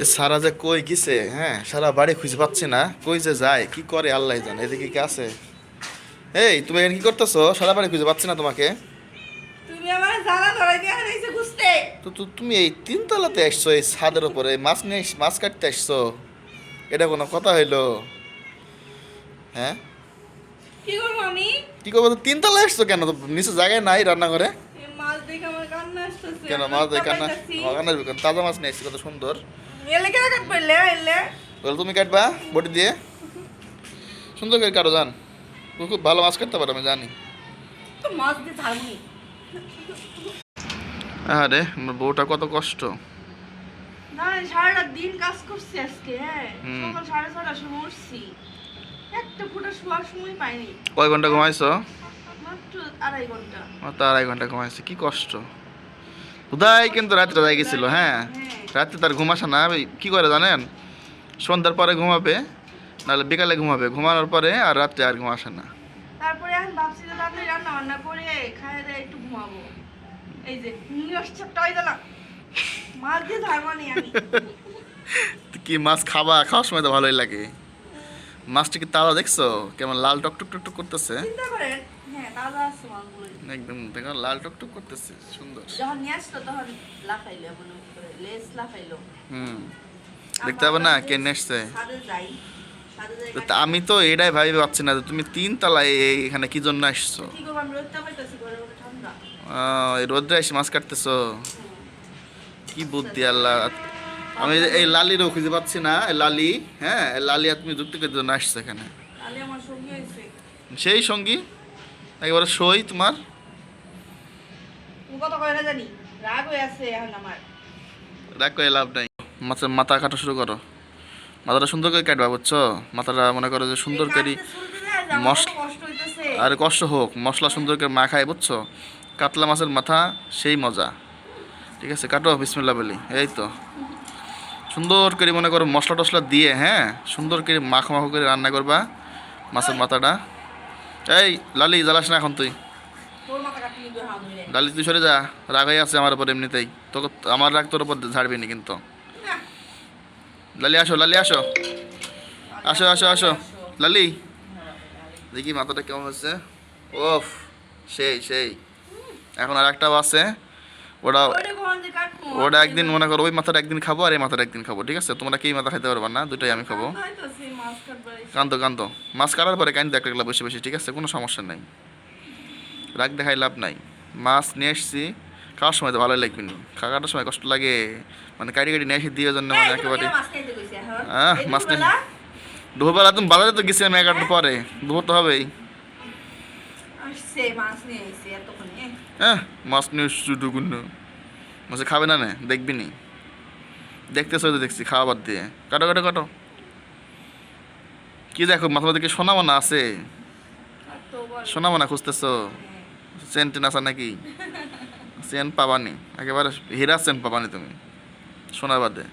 এ সারা যে কই গেছে হ্যাঁ? সারা বাড়ি খুঁজে পাচ্ছি না। কই যে যায় কি করে আল্লাহ জানে এদিকে কি আছে? এই তুমি এখানে কি করতেছো? সারা বাড়ি খুঁজে পাচ্ছি না তোমাকে। তো তুমি এই তিনতলাতে আসছো এই ছাদের উপরে মাছ নিয়ে মাছ কাটতে আসছো। এটা কোনো কথা হইল? হ্যাঁ? কি করব আমি? কি করব? তো তিনতলায় আসছো কেন? তো নিচে জায়গায় নাই রান্নাঘরে? এই মাছ দেখে আমার কান্না আসতেছে। কেন মাছ দেখে না কান্না তাজা মাছ নিয়ে এসছি কত সুন্দর। বলে তুমি কাটবা? বটি দিয়ে। সুন্দর করে কাটো জান। তুমি খুব ভালো মাছ কাটতে পারো আমি জানি। আরে আমার বউটা কত কষ্ট। সারাটা দিন কাজ করছি আজকে হ্যাঁ। সকাল সাড়ে ছটার সময় উঠছি। একটা ফুটা শোয়ার সময় পাইনি। কয় ঘণ্টা ঘুমাইছো? মাত্র আড়াই ঘণ্টা। আমার আড়াই ঘণ্টা ঘুমাইছে কি কষ্ট। উদয় কিন্তু রাত্রে যাই গেছিল হ্যাঁ। হ্যাঁ। রাত্রে তার ঘুম আসে না কি করে জানেন? সন্ধ্যার পরে ঘুমাবে নাহলে বিকালে ঘুমাবে। ঘুমানোর পরে আর রাত্রে আর ঘুম আসে না। তারপরে এখন ভাবছি যে তাড়াতাড়ি রান্না বান্না করে খাইয়ে দেয় একটু ঘুমাবো। এই যে নিশ্চয়টা গেল মাছ দিয়ে ধারমানি আমি। কি মাছ খাবা? খাওয়ার সময় তো ভালোই লাগে। মাছটা কি তাজা দেখছ? কেমন লাল টক টক টক টক করতেছে? হ্যাঁ একদম দেখো লাল টক টক করতেছে সুন্দর। যখন নিয়ে আসলো তখন লাফাইলো করে লাফাইলো। হুম। দেখতে হবে না কে নেসছে আমি তো এটাই ভাবি পাচ্ছি না তুমি তিন তলায় এই- এখানে কি জন্য আসছো? রোদ্রে এসে মাছ কাটতেছো? কি বুদ্ধি আল্লাহ। আমি এই- এই লালিরও খুঁজে পাচ্ছি না এই লালি হ্যাঁ লালি তুমি যুক্তি করে জন্য আসছো এখানে। সেই সঙ্গী? একেবারে সই তোমার? কয়না জানি? রাগ হয়ে আছে এখন আমার। রাগ করে লাভ নাই। মাছের মাথা কাটা শুরু করো। মাথাটা সুন্দর করে কাটবা বুঝছ? মাথাটা মনে করো যে সুন্দর করে কাটতে শুরু করে আর আমার মশ- কত কষ্ট আর কষ্ট হোক মশলা সুন্দর করে মাখায় বুঝছ? কাতলা মাছের মাথা সেই মজা। ঠিক আছে কাটো বিসমিল্লা বলি। এই তো। সুন্দর করে মনে করো মশলা টশলা দিয়ে হ্যাঁ? সুন্দর করে মাখো মাখো করে রান্না করবা মাছের মাথাটা। এই লালি জ্বালাস না এখন তুই। লালি তুই সরে যা। রাগাই আছে আমার উপর এমনিতেই। তোকে আমার রাগ তোর উপর ঝাড়বি নি কিন্তু। লালি আসো লালি আসো। আসো আসো আসো। লালি। দেখি মাথাটা কেমন হচ্ছে। ওফ সেই সেই। এখন আর একটাও আছে ওটা ওটা একদিন মনে করো ওই মাথাটা একদিন খাব আর এই মাথাটা একদিন খাব ঠিক আছে? তোমরা কি মাথা খাইতে পারবা না দুটাই আমি খাব। কান্ত কান্ত মাছ কাটার পরে কান্দি একটা গেলা বসে বসে ঠিক আছে? কোনো সমস্যা নাই। রাগ দেখাই লাভ নাই। মাছ নিয়ে এসছি খাওয়ার সময় তো ভালোই লাগবে না। কাটার সময় কষ্ট লাগে মানে কাটি কাটি নিয়ে এসে দিয়ে জন্য মানে একেবারে কেন মাছ মাছ দুপুরবেলা? তুমি বাজারে তো গেছি আমি এগারোটার পরে। দুপুর তো হবেই। নিয়ে। হ্যাঁ মাছ নিয়ে শুধু গুণ্য মাছে খাবে না নে দেখবি নি। দেখতেছো তো দেখছি খাওয়া বাদ দিয়ে। কাটো কাটো কাটো। কি দেখো মাথা মাথা কি সোনা মোনা আছে? আর তো সোনা মোনা খুঁজতেছো? হ্যাঁ। চেন আছে নাকি? চেন পাবানি একেবারে হীরা চেন পাবানি তুমি সোনার বাদে।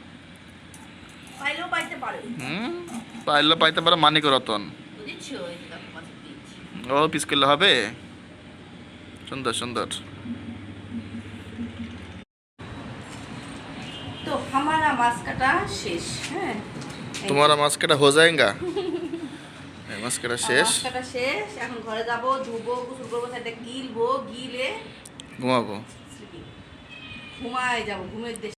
হুম পাইলে পাইতে পারো মানিক রতন। ও পিস করলে হবে? সুন্দর সুন্দর। তো আমার মাস্কটা শেষ হ্যাঁ? তোমার মাছ হয়ে যায়গা? মাছ কাটা শেষ? মাছ কাটা শেষ। এখন ঘরে যাব ধুবো গোসল করব সেটা গিলবো গিলে ঘুমাবো। ঘুমায় যাব ঘুমের দেশে।